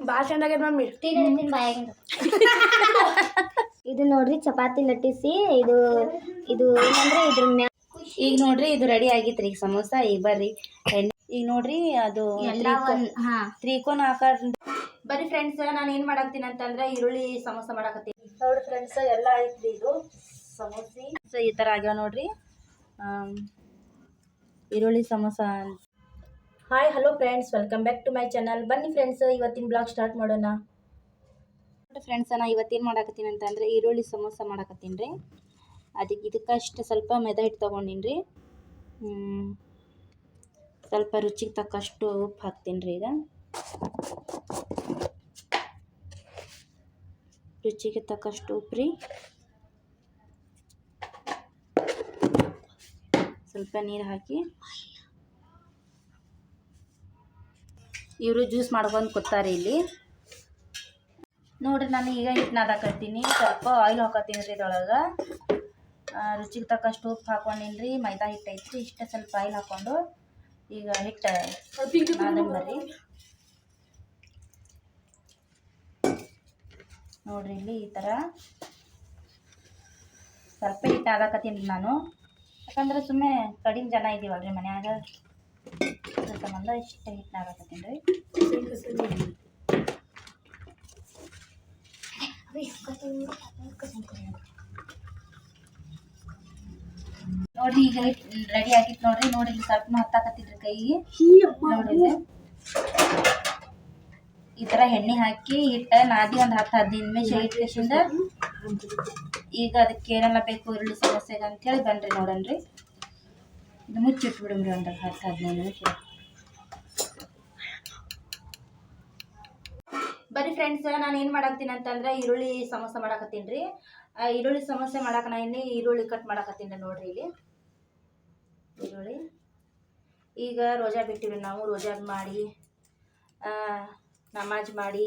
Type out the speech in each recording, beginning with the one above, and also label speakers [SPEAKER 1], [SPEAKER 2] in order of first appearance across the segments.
[SPEAKER 1] ಭಾಳ ಚಂದಾಗ್ಯದ ಮಮ್ಮಿ
[SPEAKER 2] ತಿನ್ ತಿನ್ ಬಾಯಾಗಿಂದ ಇದು ನೋಡ್ರಿ ಚಪಾತಿ ಲಟ್ಟಿಸಿ ಇದು ಇದು ಏನಂದ್ರೆ ಇದ್ರ ಮ್ಯಾ
[SPEAKER 3] ಈಗ ನೋಡ್ರಿ ಇದು ರೆಡಿ ಆಗಿತ್ರಿ ಈಗ ಸಮೋಸ ಈಗ ಬರ್ರಿ. ಈಗ ನೋಡ್ರಿ ಅದು ತ್ರಿಕೋನ್ ಆಕಾರ ಬರ್ರಿ ಫ್ರೆಂಡ್ಸ್ ನಾನು ಏನು ಮಾಡಾಕ್ತೀನಿ ಅಂತಂದ್ರೆ ಈರುಳ್ಳಿ ಸಮೋಸ ಮಾಡಾಕತ್ತೀನಿ. ನೋಡ್ರಿ ಫ್ರೆಂಡ್ಸ್ ಎಲ್ಲ ಐತ್ರಿ ಇದು. ಸಮೋಸಿ. ಈ ತರ ಆಗ್ಯಾವ ನೋಡ್ರಿ. ಈರುಳ್ಳಿ samosa hi hello friends welcome back to my channel ಬನ್ನಿ ಫ್ರೆಂಡ್ಸ್ ಇವತ್ತಿನ ಬ್ಲಾಗ್ ಸ್ಟಾರ್ಟ್ ಮಾಡೋಣ. ಫ್ರೆಂಡ್ಸ್ ನಾ ಇವತ್ತೇನು ಮಾಡಾಕತ್ತೀನಿ ಅಂತಂದ್ರೆ ಈರುಳ್ಳಿ ಸಮೋಸ ಮಾಡಾಕತ್ತೀನಿ ರೀ. ಅದಕ್ಕೆ ಇದಕ್ಕಷ್ಟು ಸ್ವಲ್ಪ ಮೆದ ಹಿಟ್ಟು ತೊಗೊಂಡಿನಿ ರೀ. ಸ್ವಲ್ಪ ರುಚಿಗೆ ತಕ್ಕಷ್ಟು ಉಪ್ಪು ಹಾಕ್ತೀನಿ ರೀ ಈಗ. ರುಚಿಗೆ ತಕ್ಕಷ್ಟು ಉಪ್ಪು ರೀ. ಸ್ವಲ್ಪ ನೀರು ಹಾಕಿ. ಇವರು ಜ್ಯೂಸ್ ಮಾಡ್ಕೊಂಡು ಕೊಡ್ತಾರೆ ಇಲ್ಲಿ. ನೋಡಿರಿ, ನಾನು ಈಗ ಹಿಟ್ಟು ನಾದಾಕತ್ತೀನಿ ಸ್ವಲ್ಪ ಆಯಿಲ್ ಹಾಕತ್ತೀನಿ ರೀ ಇದ್ರೊಳಗೆ. ರುಚಿಗೆ ತಕ್ಕಷ್ಟು ಉಪ್ಪು ಹಾಕೊಂಡಿನಿ ರೀ ಮೈದಾ ಹಿಟ್ಟು ಐತ್ರಿ. ಇಷ್ಟೇ ಸ್ವಲ್ಪ ಆಯಿಲ್ ಹಾಕ್ಕೊಂಡು ಈಗ ಹಿಟ್ಟು ಬರ್ರಿ ನೋಡ್ರಿ ಇಲ್ಲಿ ಈ ಥರ ಸ್ವಲ್ಪ ಹಿಟ್ಟು ನಾದಾಕತ್ತೀನಿ ನಾನು. ಯಾಕಂದ್ರೆ ಸುಮ್ಮನೆ ಕಡಿಮೆ ಜನ ಇದ್ದೀವಲ್ರಿ ಮನ್ಯಾಗ. ಸಂಬಂಧ ಇಷ್ಟ ರೀ ನೋಡ್ರಿ ಈಗ ರೆಡಿ ಆಗಿತ್ತು ನೋಡ್ರಿ. ನೋಡಿ ಇಲ್ಲಿ ಸ್ವಲ್ಪ ಹತ್ತಾಕತ್ತಿದ್ರಿ ಕೈಗೆ ನೋಡ್ರಿ. ಈ ತರ ಎಣ್ಣೆ ಹಾಕಿ ಹಿಟ್ಟ, ನಾದಿ ಒಂದು ಹತ್ತು ಹದಿನೈದು ನಿಮಿಷ ಇಟ್ಕೇಶಿಂದ ಈಗ ಅದಕ್ಕೆ ಏನೆಲ್ಲ ಬೇಕು ಈರುಳ್ಳಿ ಸಮಸ್ಯೆಗೆ ಅಂತೇಳಿ ಬನ್ರಿ ನೋಡನ್ರಿ. ಇದು ಮುಚ್ಚಿಟ್ಬಿಡ್ರಿ ಒಂದು ಹತ್ತು ಹದಿನೈದು ನಿಮಿಷ. ಬರೀ ಫ್ರೆಂಡ್ಸ್ ನಾನು ಏನು ಮಾಡಾಕ್ತೀನಿ ಅಂತಂದ್ರೆ ಈರುಳ್ಳಿ ಸಮೋಸ ಮಾಡಾಕತ್ತೀನಿ ರೀ. ಈರುಳ್ಳಿ ಸಮೋಸೆ ಮಾಡಾಕ ನಾ ಇಲ್ಲಿ ಈರುಳ್ಳಿ ಕಟ್ ಮಾಡಾಕತ್ತೀನಿ ನೋಡ್ರಿ ಇಲ್ಲಿ. ಈರುಳ್ಳಿ. ಈಗ ರೋಜಾ ಬಿಟ್ಟಿವಿ ನಾವು ರೋಜಾ ಮಾಡಿ ನಮಾಜ್ ಮಾಡಿ,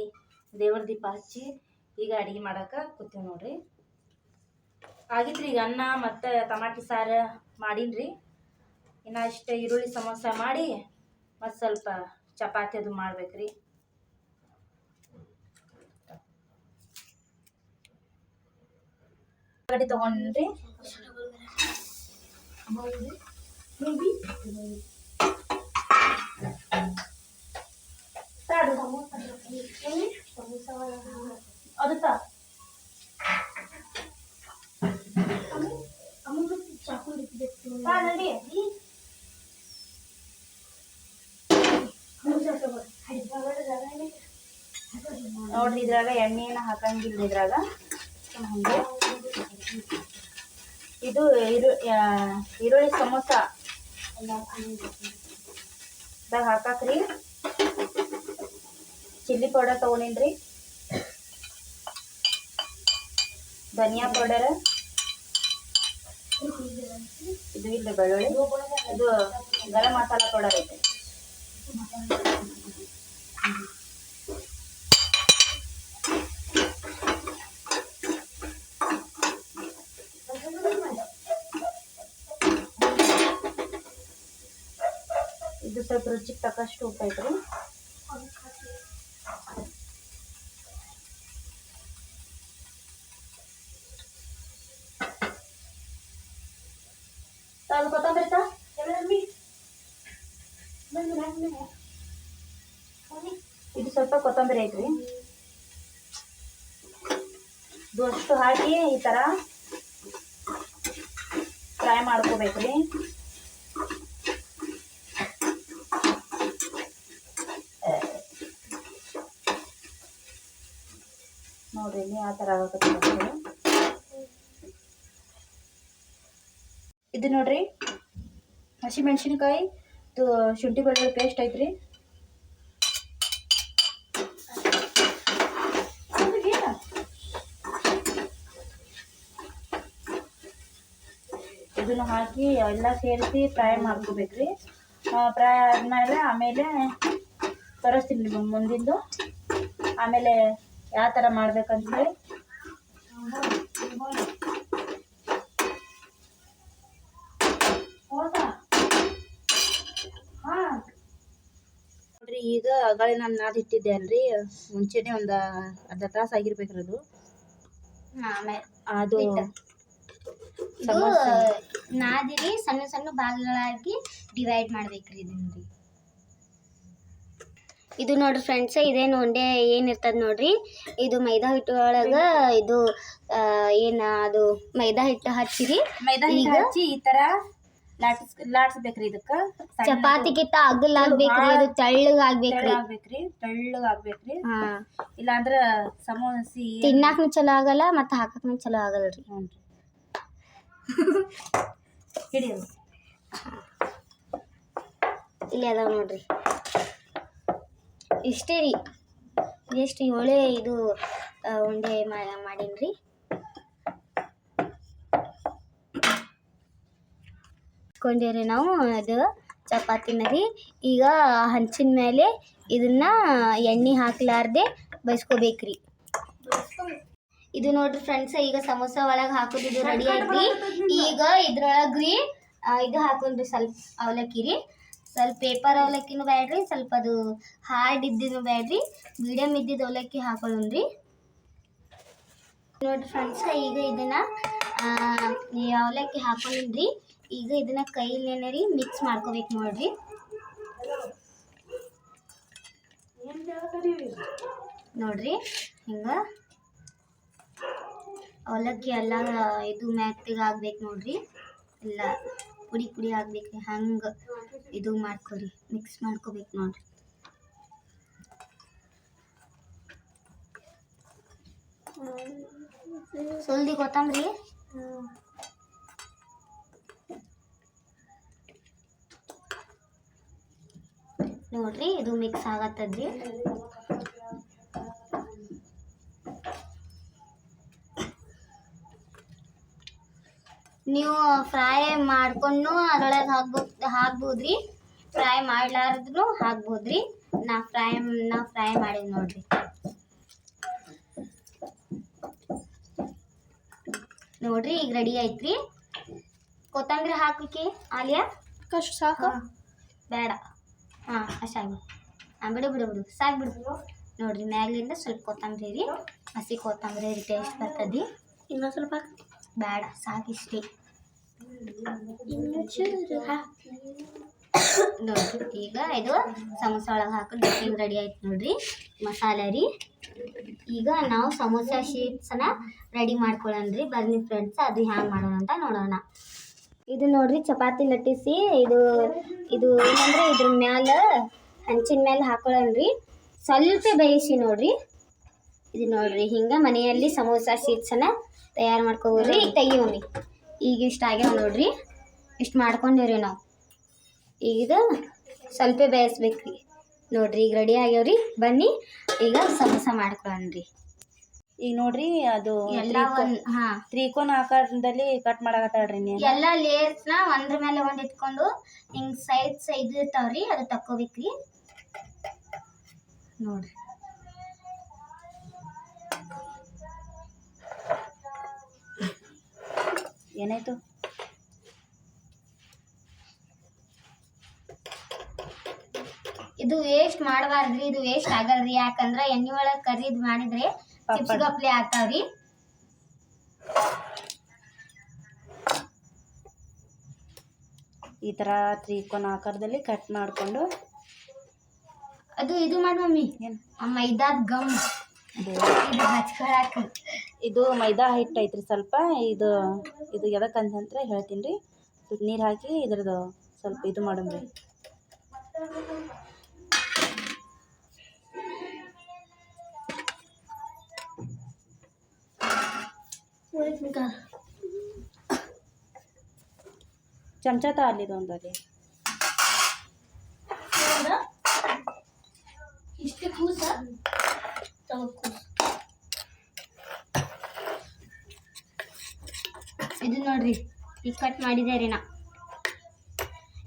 [SPEAKER 3] ದೇವ್ರ ದೀಪ ಹಚ್ಚಿ ಈಗ ಅಡುಗೆ ಮಾಡಕ್ಕೆ ಕೂತೀವಿ ನೋಡ್ರಿ. ಆಗಿತ್ರಿ ಈಗ ಅನ್ನ ಮತ್ತು ಟಮಾಟಿ ಸಾರು ಮಾಡೀನಿ ಇನ್ನು ಅಷ್ಟೇ ಈರುಳ್ಳಿ ಸಮೋಸ ಮಾಡಿ ಮತ್ತು ಸ್ವಲ್ಪ ಚಪಾತಿ ಅದು ಮಾಡ್ಬೇಕ್ರಿ. ಗಡಿ ತಗೊಂಡ್ರಿ. ಅದು ತಾ ತಾ ನಡಿ. ನೋಡ್ರಿ, ಇದ್ರಾಗ ಎಣ್ಣೆನ ಹಾಕಂಗಿಲ್ಲ ಇದ್ರಾಗ. ಹಂಗೆ ಇದು ಈರುಳ್ಳಿ ಸಮೋಸ. ಹಾಕಾಕ್ರಿ. ಚಿಲ್ಲಿ ಪೌಡರ್ ತೊಗೊಂಡಿನ್ರಿ. ಧನಿಯಾ ಪೌಡರ್. ಇದು ಇಲ್ಲ ಬೆಳ್ಳುಳ್ಳಿ. ಇದು ಗರಂ ಮಸಾಲ ಪೌಡರ್ ಐತೆ. ಇದು ಸ್ವಲ್ಪ ರುಚಿಗೆ ತಕ್ಕಷ್ಟು ಉಪ್ಪು ಐತ್ರಿ ಅದು ಕೊತ್ತಂಬರಿ ತಾ ಇದು ಸ್ವಲ್ಪ ಕೊತ್ತಂಬರಿ ಐತ್ರಿ. ಇದು ಹಾಕಿ ಈ ಥರ ಫ್ರೈ ಮಾಡ್ಕೋಬೇಕ್ರಿ. ನೋಡ್ರಿ ಆ ಥರ ಆಗತ್ತೆ ಇದು ನೋಡ್ರಿ ಹಸಿ ಮೆಣಸಿನ್ಕಾಯಿ ಇದು ಶುಂಠಿ ಬೆಳ್ಳುಳ್ಳಿ ಪೇಸ್ಟ್ ಐತ್ರಿ. ಇದನ್ನು ಹಾಕಿ ಎಲ್ಲ ಸೇರಿಸಿ ಫ್ರೈ ಮಾಡ್ಕೋಬೇಕ್ರಿ. ಫ್ರೈ ಆದಮೇಲೆ ಆಮೇಲೆ ತರಿಸ್ತೀನಿ ಮುಂದಿಂದು. ಆಮೇಲೆ ಯಾವ ಥರ ಮಾಡ್ಬೇಕಂತ ಹೇಳಿ. ಅಗಾಳಿ ನಾನು ನಾದ್ ಇಟ್ಟಿದ್ದೆ ಅಲ್ರಿ. ಮುಂಚೆನೆ ಒಂದು ಅರ್ಧ ತಾಸು ಆಗಿರ್ಬೇಕ್ರಿ ಅದು.
[SPEAKER 2] ಆಮೇಲೆ
[SPEAKER 3] ಅದು
[SPEAKER 2] ಇದು ನಾದಿರಿ ಸಣ್ಣ ಸಣ್ಣ ಭಾಗಗಳಾಗಿ ಡಿವೈಡ್ ಮಾಡ್ಬೇಕ್ರಿ ಇದನ್ನ ಇದು ನೋಡ್ರಿ ಫ್ರೆಂಡ್ಸ್ ಇದೇನು ಉಂಡೆ ಏನಿರ್ತದೆ ನೋಡ್ರಿ. ಇದು ಮೈದಾ ಹಿಟ್ಟು ಒಳಗ ಇದು ಏನು ಏನ ಅದು ಮೈದಾ ಹಿಟ್ಟು ಹಚ್ಚಿರಿ.
[SPEAKER 3] ಮೈದಾ ಹಿಟ್ಟು ಹಚ್ಚಿ ಈ ತರ ಲಾಟ್ಸ್ ಲಾಟ್ಸ್ಬೇಕ್ರಿ ಇದಕ್ಕ? ಸಣ್ಣದು
[SPEAKER 2] ಚಪಾತಿಗಿಂತ ಅಗಲ್ ಆಗ್ಬೇಕ್ರಿ ಅದು ತೆಳ್ಳಗ್ ಆಗ್ಬೇಕ್ರಿ
[SPEAKER 3] ತೆಳ್ಳಗ್ ಆಗ್ಬೇಕ್ರಿ
[SPEAKER 2] ಹಾ.
[SPEAKER 3] ಇಲ್ಲಾಂದ್ರ ಸಮೋಸಿ
[SPEAKER 2] ತಿನ್ನಾಕ್ನು ಚಲೋ ಆಗಲ್ಲ ಮತ್ತ ಹಾಕಕ್ನು ಚಲೋ ಆಗಲ್ರಿ.
[SPEAKER 3] ಹ್ಞೂನ್ರಿ ಹಿಡಿಯೋದು
[SPEAKER 2] ಇಲ್ಲಿ ಅದಾವ ನೋಡ್ರಿ. ಇಷ್ಟೇ ರೀ. ಎಷ್ಟು ಒಳ್ಳೆ ಇದು ಆ, ಉಂಡೆ ಮಾ- ಮಾಡೀನ್ರಿ. ಕೊಂಡಿವ್ರಿ ನಾವು ಅದು ಚಪಾತಿನ ರೀ ಈಗ ಹಂಚಿನ ಮೇಲೆ ಇದನ್ನ ಎಣ್ಣೆ ಹಾಕ್ಲಾರ್ದೆ ಬೈಸ್ಕೋಬೇಕ್ರಿ ಇದು ನೋಡ್ರಿ ಫ್ರೆಂಡ್ಸ್ ಈಗ ಸಮೋಸ ಒಳಗೆ ಹಾಕೋದು ಇದು ರೆಡಿ ಐತ್ರಿ. ಈಗ ಇದ್ರೊಳಗ್ರಿ ರೀ ಇದು ಹಾಕೊಂಡ್ರಿ ಸ್ವಲ್ಪ ಅವಲಕ್ಕಿ ರೀ ಸ್ವಲ್ಪ ಪೇಪರ್ ಅವಲಕ್ಕಿನೂ ಬೇಡ್ರಿ ಸ್ವಲ್ಪ ಅದು ಹಾರ್ಡ್ ಇದ್ದಿನೂ ಬೇಡ್ರಿ ಮೀಡಿಯಮ್ ಇದ್ದಿದ್ದು ಅವಲಕ್ಕಿ ಹಾಕೊಳ್ಳೋಣ್ರಿ. ನೋಡ್ರಿ ಫ್ರೆಂಡ್ಸ್ ಈಗ ಇದನ್ನ ಅವಲಕ್ಕಿ ಹಾಕೊಂಡಿನ್ರಿ ಈಗ ಇದನ್ನ ಕೈಲೇನೆ ರೀ ಮಿಕ್ಸ್ ಮಾಡ್ಕೋಬೇಕು ನೋಡ್ರಿ. ನೋಡ್ರಿ ಹಿಂಗ. ಅವಲಕ್ಕಿ ಎಲ್ಲ ಇದು ಮೆತ್ತಗೆ ಆಗ್ಬೇಕು ನೋಡ್ರಿ. ಎಲ್ಲ ಪುಡಿ ಪುಡಿ ಆಗ್ಬೇಕು ಹಂಗ ಇದು ಮಾಡ್ಕೊರಿ ಮಿಕ್ಸ್ ಮಾಡ್ಕೋಬೇಕು ನೋಡ್ರಿ. ಸೊಲ್ದಿ ಕೊತ್ತಂಬ್ರಿ. ನೋಡ್ರಿ ಇದು ಮಿಕ್ಸ್ ಆಗತ್ತದ್ರಿ. ನೀವು ಫ್ರೈ ಮಾಡ್ಕೊಂಡು ಅದ್ರೊಳಗೆ ಹಾಕ್ಬೋದು ಹಾಕ್ಬೋದ್ರಿ. ಫ್ರೈ ಮಾಡ್ಲಾರ್ದು ಹಾಕ್ಬೋದ್ರಿ. ನಾ ಫ್ರೈ ನಾ ಫ್ರೈ ಮಾಡಿದ್ ನೋಡ್ರಿ. ನೋಡ್ರಿ ಈಗ ರೆಡಿ ಐತ್ರಿ. ಕೊತ್ತಂಬರಿ ಹಾಕ್ಲಿಕ್ಕೆ ಆಲಿಯಾ?
[SPEAKER 3] ಕಷ್ಟ ಸಾಕು?
[SPEAKER 2] ಬೇಡ. ಹಾಂ ಅಷ್ಟಾಗಿ ಹಾಂ, ಬಿಡು ಬಿಡು ಬಿಡು. ಸಾಕು ಬಿಡು. ನೋಡಿರಿ ಮ್ಯಾಲಿಂದ ಸ್ವಲ್ಪ ಕೊತ್ತಂಬರಿ ರೀ. ಹಸಿ ಕೊತ್ತಂಬರಿ ರೀ ಟೇಸ್ಟ್ ಬರ್ತದೆ.
[SPEAKER 3] ಇನ್ನೊಂದು ಸ್ವಲ್ಪ
[SPEAKER 2] ಬೇಡ, ಸಾಕು ಇಷ್ಟೇ. ನೋಡ್ರಿ, ಈಗ ಇದು ಸಮೋಸ ಒಳಗೆ ಡಿಫಿನ್ ರೆಡಿ ಆಯ್ತು ನೋಡ್ರಿ, ಮಸಾಲೆ ರೀ. ಈಗ ನಾವು ಸಮೋಸ ಶೀಟ್ಸನ್ನ ರೆಡಿ ಮಾಡ್ಕೊಳ್ಳೋಣ ರೀ ಬನ್ನಿ ಫ್ರೆಂಡ್ಸ್ ಅದು ಹ್ಯಾಂಗೆ ಮಾಡೋಣ ಅಂತ ನೋಡೋಣ. ಇದು ನೋಡ್ರಿ ಚಪಾತಿ ಲಟ್ಟಿಸಿ, ಇದು ಇದು ಏನಂದ್ರೆ ಇದ್ರ ಮ್ಯಾಲ ಹಂಚಿನ ಮ್ಯಾಲ ಹಾಕೊಳ್ಳನ್ರಿ ಸ್ವಲ್ಪ ಬೇಯಿಸಿ ನೋಡ್ರಿ. ಇದು ನೋಡ್ರಿ ಹಿಂಗೆ ಮನೆಯಲ್ಲಿ ಸಮೋಸ ಶೀಟ್ಸನ್ನ ತಯಾರು ಮಾಡ್ಕೋಬೋದ್ರಿ. ಈಗ ತೆಗಿ ಈಗ ಇಷ್ಟ ಆಗ್ಯಾವ ನೋಡ್ರಿ. ಇಷ್ಟು ಮಾಡ್ಕೊಂಡಿವ್ರಿ ನಾವು. ಈಗ ಸ್ವಲ್ಪ ಬೇಯಿಸ್ಬೇಕ್ರಿ. ನೋಡ್ರಿ ಈಗ ರೆಡಿ ಆಗ್ಯಾವ್ರಿ. ಬನ್ನಿ, ಈಗ ಸಮೋಸ ಮಾಡ್ಕೊಳ್ಳೋಣ್ರಿ
[SPEAKER 3] ಈಗ ನೋಡ್ರಿ ಅದು
[SPEAKER 2] ಎಲ್ಲ ಒಂದ್ ಹಾ.
[SPEAKER 3] ತ್ರಿಕೋನ ಆಕಾರದಲ್ಲಿ ಕಟ್ ಮಾಡಾಕತ್ತಾಳ್ರಿ ನೀವು
[SPEAKER 2] ಎಲ್ಲ ನ ಒಂದ್ರ ಮೇಲೆ ಒಂದ್ ಇಟ್ಕೊಂಡು ಹಿಂಗ್ ಸೈಡ್ ಸೈಡ್ ಇರ್ತಾವ್ರಿ ಅದು ತಕ್ಕೋಬೇಕ್ರಿ. ನೋಡ್ರಿ.
[SPEAKER 3] ಏನಾಯ್ತು?
[SPEAKER 2] ಇದು ವೇಸ್ಟ್ ಮಾಡಬಾರ್ದ್ರಿ ಇದು ವೇಸ್ಟ್ ಆಗಲ್ರಿ. ಯಾಕಂದ್ರ ಎಣ್ಣೆ ಒಳಗ್ ಕರಿದ್ ಮಾಡಿದ್ರೆ ಚಿಪ್ಸ್. ಗಪ್ಲೆ ಆಗ್ತಾವ್ರಿ
[SPEAKER 3] ಈ ತರ ತ್ರಿಕೋನ ಆಕಾರದಲ್ಲಿ ಕಟ್ ಮಾಡಿಕೊಂಡು.
[SPEAKER 2] ಅದು ಇದು ಮಾಡ್ ಮಮ್ಮಿ. ಮೈದಾದ ಗಮ್. ಇದು.
[SPEAKER 3] ಇದು ಮೈದಾ ಹಿಟ್ಟು ಐತ್ರಿ ಸ್ವಲ್ಪ. ಇದು ಇದು ಎದಕ್ಕಂತಂದ್ರೆ ಹೇಳ್ತೀನಿ ರೀ. ನೀರು ಹಾಕಿ ಇದ್ರದ್ದು ಸ್ವಲ್ಪ ಇದು ಮಾಡಮ್ರಿ ಚಮಚ ತಾ ಚಮಚ ಒಂದು ಅಲ್ಲಿ
[SPEAKER 2] ಇಷ್ಟು ಕೂಸ? ತಗೋ ಕೂಸ. ಇದು ನೋಡ್ರಿ ಈಗ ಕಟ್ ಮಾಡಿದೆ ನಾ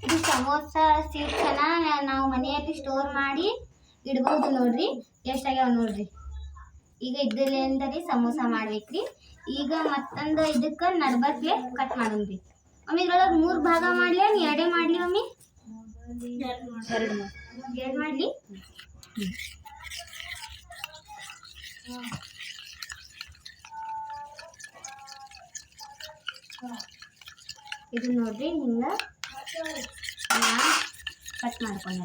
[SPEAKER 2] ಇದು ಸಮೋಸ ಸೀಟ್ಸನ್ನ ನಾವು ಮನೆಯಲ್ಲಿ ಸ್ಟೋರ್ ಮಾಡಿ ಇಡ್ಬೋದು ನೋಡ್ರಿ. ಎಷ್ಟಾಗ್ಯಾವ ನೋಡ್ರಿ. ಈಗ ಇದ್ರಲ್ಲಿಂದ ರೀ ಸಮೋಸ ಮಾಡ್ಬೇಕ್ರಿ. ಈಗ ಮತ್ತೊಂದು ಇದಕ್ಕೆ ನಡ್ಬತ್ಲೆ ಕಟ್ ಮಾಡೋಣ್ರಿ ಮಮ್ಮಿ ಇದ್ರೊಳಗೆ ಮೂರು ಭಾಗ ಮಾಡಲಿ ನೀ ಎರಡೇ ಮಾಡ್ಲಿ
[SPEAKER 3] ಮಾಡಿ.
[SPEAKER 2] ಎರಡು ಮಾಡ್ಲಿ? ಇದು ನೋಡ್ರಿ ಹಿಂಗ ಕಟ್ ಮಾಡ್ಕೊಂಡ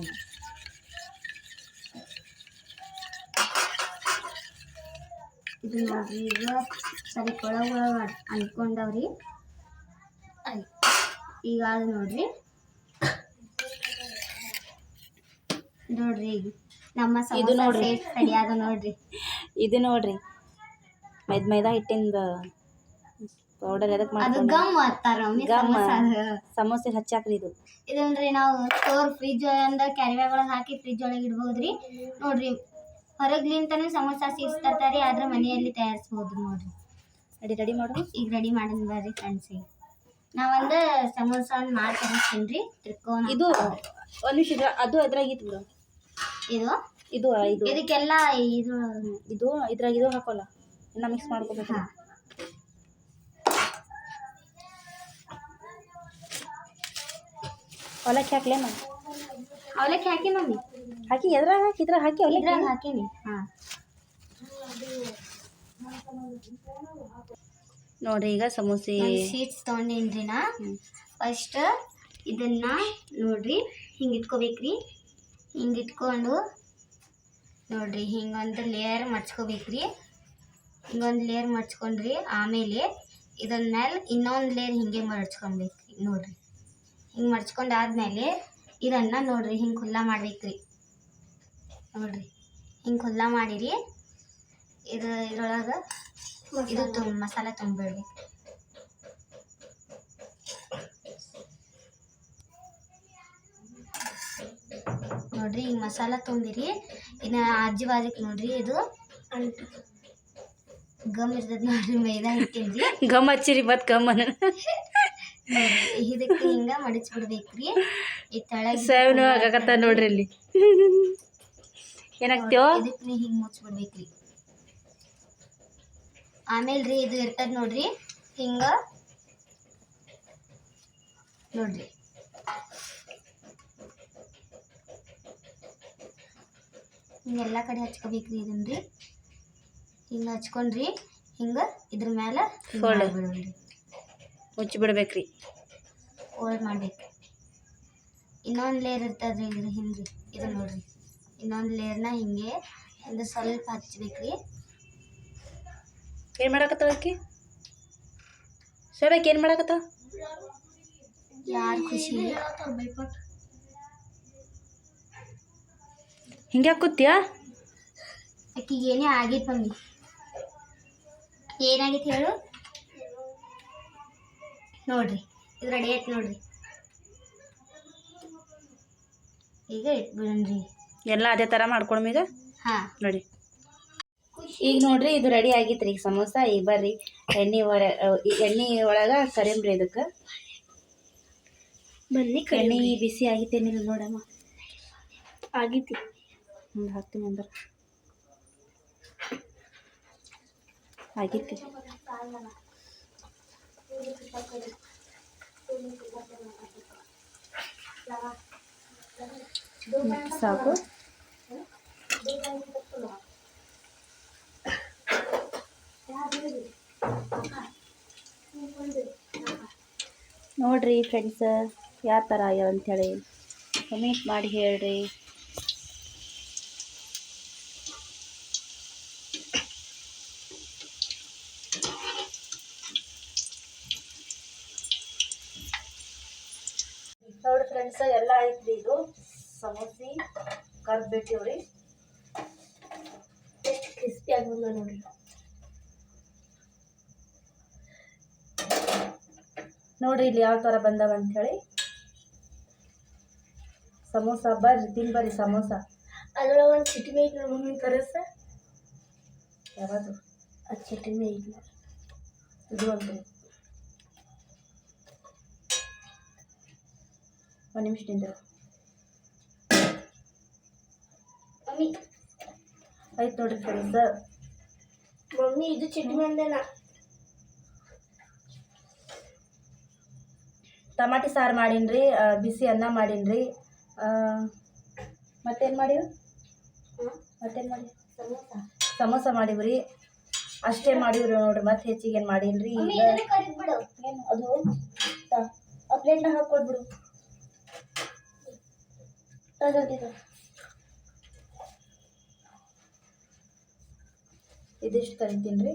[SPEAKER 2] ಇದು ನೋಡ್ರಿ ಈಗ ಸರಿ ಒಳಗ ಅನ್ಕೊಂಡವ್ರಿ ಈಗ ಅದು ನೋಡ್ರಿ. ನೋಡ್ರಿ ಈಗ ನಮ್ಮ
[SPEAKER 3] ಇದು ನೋಡ್ರಿ.
[SPEAKER 2] ರೆಡಿ ಆದ ನೋಡ್ರಿ.
[SPEAKER 3] ಇದು ನೋಡ್ರಿ. ಮೈದ ಮೈದಾ ಹಿಟ್ಟಿಂದ ಪೌಡರ್ ಎದಕ್
[SPEAKER 2] ಅದು ಗಮ್
[SPEAKER 3] ಗಮ್.
[SPEAKER 2] ಸಮೋಸೆ.
[SPEAKER 3] ಹಚ್ಚಾಕ್ರಿ ಇದು.
[SPEAKER 2] ಇದನ್ರಿ ನಾವು ಸ್ಟೋರ್ ಫ್ರಿಜ್ ಅಂದ ಕ್ಯಾರಿಬ್ಯಾಗ್ ಒಳಗೆ ಹಾಕಿ ಫ್ರಿಜ್ ಒಳಗೆ ಇಡ್ಬೋದ್ರಿ. ನೋಡ್ರಿ ಹೊರಗ್ಲಿಂತಾನು ಸಮೋಸ ಸಿಕ್ಸ್ತರ್ತಾರಿ ಆದ್ರೆ ಮನೆಯಲ್ಲಿ ತಯಾರಿಸ್ಬೋದು ನೋಡ್ರಿ.
[SPEAKER 3] ರೆಡಿ ರೆಡಿ ಮಾಡು
[SPEAKER 2] ಈಗ ರೆಡಿ ಮಾಡೋಣ ಬರ್ರಿ ಫ್ರೆಂಡ್ಸ್ ನಾವೊಂದು ಸಮೋಸ ಮಾಡಿ ತರಿಸ್ತೀನಿ ರೀ ತ್ರಿಕೋನ
[SPEAKER 3] ಇದು ಒಂದ್ ನಿಮಿಷ ಅದು ಅದ್ರಾಗ ಇತ್ತು
[SPEAKER 2] ಇದು?
[SPEAKER 3] ಇದು ಇದು.
[SPEAKER 2] ಇದಕ್ಕೆಲ್ಲ ಇದು
[SPEAKER 3] ಇದು ಇದ್ರಾಗ ಇದು ಹಾಕೋಲ್ಲ. ಇನ್ನ ಮಿಕ್ಸ್ ಮಾಡ್ಕೋಬೇಕು
[SPEAKER 2] ಹಾ.
[SPEAKER 3] ಅವಲಕ್ಕಿ ಹಾಕ್ಲೇನ
[SPEAKER 2] ಅವಲಕ್ಕಿ ಹಾಕಿ ಮಮ್ಮಿ.
[SPEAKER 3] ಹಾಕಿ ಎದ್ರಾಗ ಹಾಕಿ ಇದ್ರಾಗ ಹಾಕಿ
[SPEAKER 2] ಇದ್ರಾಗ
[SPEAKER 3] ಅವಲಕ್ಕಿ
[SPEAKER 2] ಹಾಕೀನಿ ಹಾಂ.
[SPEAKER 3] ನೋಡ್ರಿ ಈಗ ಸಮೋಸೆ.
[SPEAKER 2] ಶೀಟ್ಸ್ ತೊಗೊಂಡೇನ್ರಿ ನಾ? ಫಸ್ಟ್ ಇದನ್ನ ನೋಡ್ರಿ ಹಿಂಗೆ ಇಟ್ಕೋಬೇಕ್ರಿ. ಹಿಂಗೆ ಇಟ್ಕೊಂಡು ನೋಡ್ರಿ ಹಿಂಗೊಂದು ಲೇಯರ್ ಮಡ್ಚ್ಕೋಬೇಕ್ರಿ ಹಿಂಗೊಂದು ಲೇಯರ್ ಮಡ್ಚ್ಕೊಂಡ್ರಿ ಆಮೇಲೆ ಇದನ್ನ ಮೇಲೆ ಇನ್ನೊಂದು ಲೇಯರ್ ಹಿಂಗೆ ಮಡ್ಚ್ಕೊಬೇಕ್ರಿ ನೋಡ್ರಿ. ಹಿಂಗೆ ಮಡ್ಚ್ಕೊಂಡು ಆದ್ಮೇಲೆ ಇದನ್ನ ನೋಡ್ರಿ ಹಿಂಗೆ ಖುಲ್ಲಾ ಮಾಡ್ಬೇಕ್ರಿ ನೋಡ್ರಿ ಹಿಂಗೆ ಖುಲ್ಲಾ ಮಾಡಿರಿ. ಇದು ಇದ್ರೊಳಗೆ ಇದು ತುಂಬ ಮಸಾಲೆ ತುಂಬಿಡ್ರಿ ನೋಡ್ರಿ ಈಗ ಮಸಾಲ ತುಂಬಿರಿ ಇನ್ನ ಆಜು ಬಾಜುಕ್ ನೋಡ್ರಿ ಇದು ಗಮ್ ಇರ್ತದ ನೋಡ್ರಿ ಮೈದಾ ಹಿಟ್ಟಿನ್ರಿ.
[SPEAKER 3] ಗಮ್ ಹಚ್ಚಿರಿ ಮತ್ ಗಮ್ ಅನ್ನ.
[SPEAKER 2] ಇದಕ್ಕೆ ಹಿಂಗ ಮಡಿಚ್ ಬಿಡ್ಬೇಕ್ರಿ. ಈ ತಳಗ
[SPEAKER 3] ಸೇವ್ನು ಆಗಕತ್ತ ನೋಡ್ರಿ ಇಲ್ಲಿ ಏನಾಗ್ತೀವೋ
[SPEAKER 2] ಇದಕ್ಕೆ ನೀ ಹಿಂಗ್ ಮುಚ್ಚಿಬಿಡ್ಬೇಕ್ರಿ ಆಮೇಲೆ ರೀ ಇದು ಇರ್ತದ ನೋಡ್ರಿ ಹಿಂಗ. ನೋಡ್ರಿ. ಹಿಂಗೆಲ್ಲ ಕಡೆ ಹಚ್ಕೋಬೇಕ್ರಿ ಇದನ್ರಿ. ಹಿಂಗ ಹಚ್ಕೊಂಡ್ರಿ ಹಿಂಗ ಇದ್ರ ಮೇಲೆ
[SPEAKER 3] ಮುಚ್ಚಿಬಿಡ್ಬೇಕ್ರಿ
[SPEAKER 2] ಬಿಡ್ರಿ
[SPEAKER 3] ಮುಚ್ಚಿ ಬಿಡ್ಬೇಕ್ರಿ
[SPEAKER 2] ಫೋಲ್ಡ್ ಮಾಡ್ಬೇಕು ಇನ್ನೊಂದು ಲೇಯರ್ ಇರ್ತದ್ರಿ ಇದ್ರ ಹಿಂದ್ರಿ ಇದು ನೋಡ್ರಿ. ಇನ್ನೊಂದು ಲೇರ್ನ ಹಿಂಗೆ ಹಿಂದೆ ಸ್ವಲ್ಪ ಹಚ್ಬೇಕ್ರಿ.
[SPEAKER 3] ಏನ್ ಮಾಡಾಕತ್ತಾಳ ಆಕಿ ಸಡಕ್ ಏನ್ ಮಾಡಾಕತ್ತಾವ
[SPEAKER 2] ಯಾರು ಖುಷಿ?
[SPEAKER 3] ಹಿಂಗೆ ಕೂತ್ಯಾ?
[SPEAKER 2] ಅಕ್ಕಿಗೆ ಏನೇ ಆಗಿತ್ತು ಮಮ್ಮಿ? ಏನಾಗಿತ್ತು ಹೇಳು? ನೋಡ್ರಿ ಇದು ರೆಡಿ ಆಯ್ತು ನೋಡ್ರಿ. ಈಗ ಇಟ್ಬಿಡ್ರಿ
[SPEAKER 3] ಎಲ್ಲ ಅದೇ ತರ ಮಾಡ್ಕೊಳಮೀಗ
[SPEAKER 2] ಹಾಂ.
[SPEAKER 3] ನೋಡಿ. ಈಗ ನೋಡ್ರಿ ಇದು ರೆಡಿ ಆಗಿತ್ರಿ. ಈಗ ಸಮೋಸ ಈಗ ಬರ್ರಿ. ಎಣ್ಣೆ ಹೊರ ಎಣ್ಣೆ ಒಳಗೆ ಕರಿಮ್ರಿ ಇದಕ್ಕೆ.
[SPEAKER 2] ಬನ್ನಿ
[SPEAKER 3] ಎಣ್ಣೆ ಬಿಸಿ ಆಗಿತ್ತೇನಿಲ್ಲ ನೋಡಮ್ಮ.
[SPEAKER 2] ಆಗಿತ್ತು.
[SPEAKER 3] ಹ್ಞೂ ಹಾಕ್ತೀನಿ ಅಂದ್ರೆ ಆಗಿತ್ತು. ಸಾಕು. ನೋಡ್ರಿ ಫ್ರೆಂಡ್ಸ್ ಯಾವ ಥರ ಆಗ್ಯಾವ ಅಂಥೇಳಿ ಕಮೆಂಟ್ ಮಾಡಿ ಹೇಳ್ರಿ. ನೋಡಿ ಫ್ರೆಂಡ್ಸ್ ಎಲ್ಲ ಐತ್ರಿ ಇದು. ಸಮೋಸಿ ಕರ್ದು ಬಿಟ್ಟಿವ್ರಿ ಎಷ್ಟು ಕ್ರಿಸ್ಪಿ ಆಗ್ಬೋದು ನೋಡಿ ನೋಡ್ರಿ ಇಲ್ಲಿ ಯಾವ ಥರ ಬಂದವ ಅಂಥೇಳಿ ಸಮೋಸ ಬರ್ರಿ, ತಿನ್ ಬರ್ರಿ ಸಮೋಸ.
[SPEAKER 2] ಅದ್ರೊಳಗೆ ಒಂದು ಚಟ್ನಿ ಐತಿ ನಮ್ಮ ಮಮ್ಮಿ ಕರೆಸ.
[SPEAKER 3] ಯಾವುದು?
[SPEAKER 2] ಆ ಚಟ್ನಿ ಐತಿ
[SPEAKER 3] ಇದು ಒಂದು. ಒಂದು ನಿಮಿಷ
[SPEAKER 2] ಮಮ್ಮಿ.
[SPEAKER 3] ಆಯ್ತು ನೋಡ್ರಿ ಫ್ರೆಂಡ್ಸ್
[SPEAKER 2] ಮಮ್ಮಿ ಇದು ಚಿಟ್ಟಿ ಅಂದೇನ
[SPEAKER 3] ಟಮಾಟಿ ಸಾರು ಮಾಡೀನಿ ಬಿಸಿ ಅನ್ನ ಮಾಡೀನಿ ಮತ್ತೇನು ಮಾಡಿವಿ? ಮತ್ತೇನು ಮಾಡಿ
[SPEAKER 2] ಸಮೋಸ.
[SPEAKER 3] ಮಾಡಿವ್ರಿ. ಅಷ್ಟೇ ಮಾಡಿವ್ರಿ ನೋಡ್ರಿ ಮತ್ತೆ ಹೆಚ್ಚಿಗೆ ಏನು ಮಾಡಿಲ್ರಿ ಏನು ಅದು? ಆ ಪ್ಲೇಟ್ನಾಗ ಹಾಕ್ಕೊಟ್ಬಿಡು ತಾ, ಇದಿಷ್ಟು ಕರಿತೀನಿ ರೀ.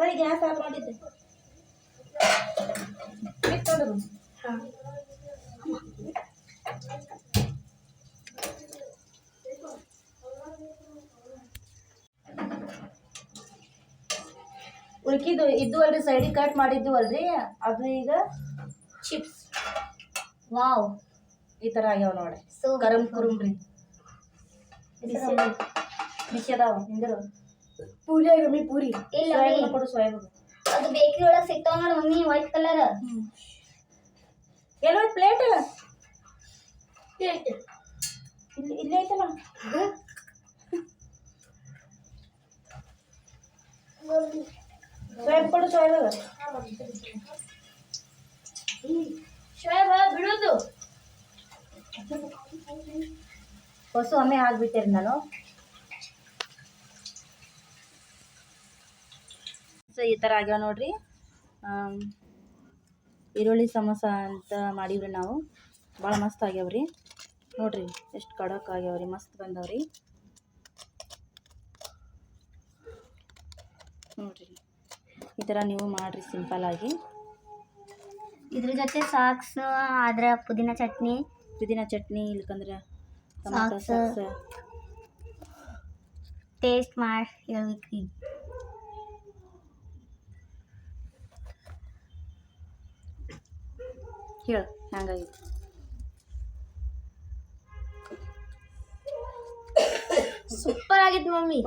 [SPEAKER 3] ಸರಿ ಗ್ಯಾಸ್ ಆಫ್ ಮಾಡಿದ್ದೆ. ಉಳ್ಕಿದ್ದು ಇದ್ದು ಅಲ್ರಿ ಸೈಡಿಗೆ ಕಟ್ ಮಾಡಿದ್ದು ಅಲ್ರಿ ಅದು ಈಗ ಚಿಪ್ಸ್
[SPEAKER 2] ವಾವ್
[SPEAKER 3] ಈ ಥರ ಆಗ್ಯಾವ ನೋಡಿ
[SPEAKER 2] ಸೊ
[SPEAKER 3] ಗರಂ ಕುರುಮ್ರಿ. ಬಿಸಿ ಅದಾವ ನಿಂದರು ಪೂರಿ ಆಗ್ಯವ ಪೂರಿ
[SPEAKER 2] ಇಲ್ಲ
[SPEAKER 3] ಸೋಯಾಬೀನ್. ಕೊಡು ಸೋಯಾಬೀನ್
[SPEAKER 2] ಅದು ಬೇಕ್ರಿ ಒಳಗೆ ಸಿಗ್ತಾವ ನೋಡಿ ಮಮ್ಮಿ ವೈಟ್ ಕಲರ್
[SPEAKER 3] ಎಲ್ಲ ಪ್ಲೇಟ್ ಇಲ್ಲಿ ಇಲ್ಲೇ ಐತಲ್ಲ ಸೋಯಾಬ್ ಕೊಡು ಸೋಯಾಬೀನ್
[SPEAKER 2] ಬಿಡೋದು
[SPEAKER 3] ಹೊಸ ಒಮ್ಮೆ ಆಗ್ಬಿಟ್ಟಿರಿ ನಾನು. ಸೊ ಈ ಥರ ಆಗ್ಯಾವ ನೋಡ್ರಿ. ಈರುಳ್ಳಿ ಸಮೋಸ ಅಂತ ಮಾಡೀವ್ರಿ ನಾವು. ಭಾಳ ಮಸ್ತ್ ಆಗ್ಯಾವ್ರಿ ನೋಡ್ರಿ ಎಷ್ಟು ಕಡಕ್ ಆಗ್ಯಾವ್ರಿ ಮಸ್ತ್ ಬಂದವ್ರಿ ನೋಡ್ರಿ ಈ ಥರ ನೀವು ಮಾಡಿರಿ ಸಿಂಪಲ್ಲಾಗಿ
[SPEAKER 2] ಇದ್ರ ಜೊತೆ ಸಾಕ್ಸ್ ಆದ್ರೆ ಪುದೀನ ಚಟ್ನಿ.
[SPEAKER 3] ಪುದೀನ ಚಟ್ನಿ ಇಲ್ಕಂದ್ರೆ ಟೊಮಾಟೊ ಸಾಸ್
[SPEAKER 2] ಟೇಸ್ಟ್ ಮಾಡಿ ಹೇಳ್ಬೇಕ್ರಿ
[SPEAKER 3] ಹೇಳು ಹಂಗಾಗಿತ್ತು
[SPEAKER 2] ಸೂಪರ್ ಆಗಿತ್ತು ಮಮ್ಮಿ.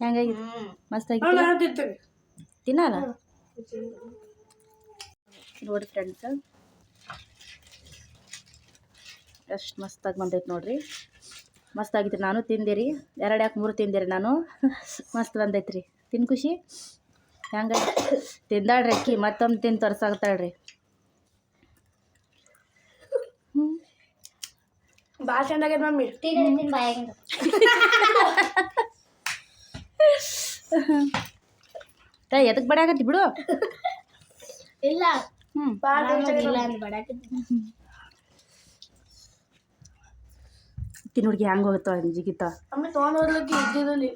[SPEAKER 3] ಹೆಂಗಾಗಿತ್ತು ಮಸ್ತ್ ಆಗಿತ್ತು. ತಿನ್ನಲ್ಲ ನೋಡಿ ಫ್ರೆಂಡ್ಸ್ ಎಷ್ಟು ಮಸ್ತಾಗಿ ಬಂದೈತೆ ನೋಡಿರಿ. ಮಸ್ತಾಗಿತ್ತು ನಾನು ತಿಂದಿರಿ. ಎರಡು ಯಾಕೆ ಮೂರು ತಿಂದಿರಿ ನಾನು? ಮಸ್ತ್ ಬಂದೈತೆ ರೀ ತಿನ್ ಖುಷಿ? ಹೆಂಗ? ತಿಂದಾಳ್ರಿ ಅಕ್ಕಿ ಮತ್ತೊಂದು ತಿಂದು ತರ್ಸಾಗ್ತಾಳ್ರಿ
[SPEAKER 1] ಭಾಳ ಚಂದ ಆಗೈತೆ ಮಮ್ಮಿ.
[SPEAKER 3] ಎದಕ್ಕೆ ಬಡಾಕತ್ತಿ ಬಿಡು
[SPEAKER 2] ಇಲ್ಲ.
[SPEAKER 3] ಹ್ಞೂ
[SPEAKER 1] ಭಾಳ
[SPEAKER 2] ಇಲ್ಲ ಅಂದ್ ಬಡಾಕಿದ್ದು
[SPEAKER 3] ತಿನ್ ಹುಡುಗಿ ಹೆಂಗೆ ಹೋಗುತ್ತೋ ಜಿಗಿತ.
[SPEAKER 1] ಆಮೇಲೆ ತೊಗೊಂಡು ಹೋಗ್ಲಿಕ್ಕೆ ಇದ್ದಿದ್ದಲ್ಲಿ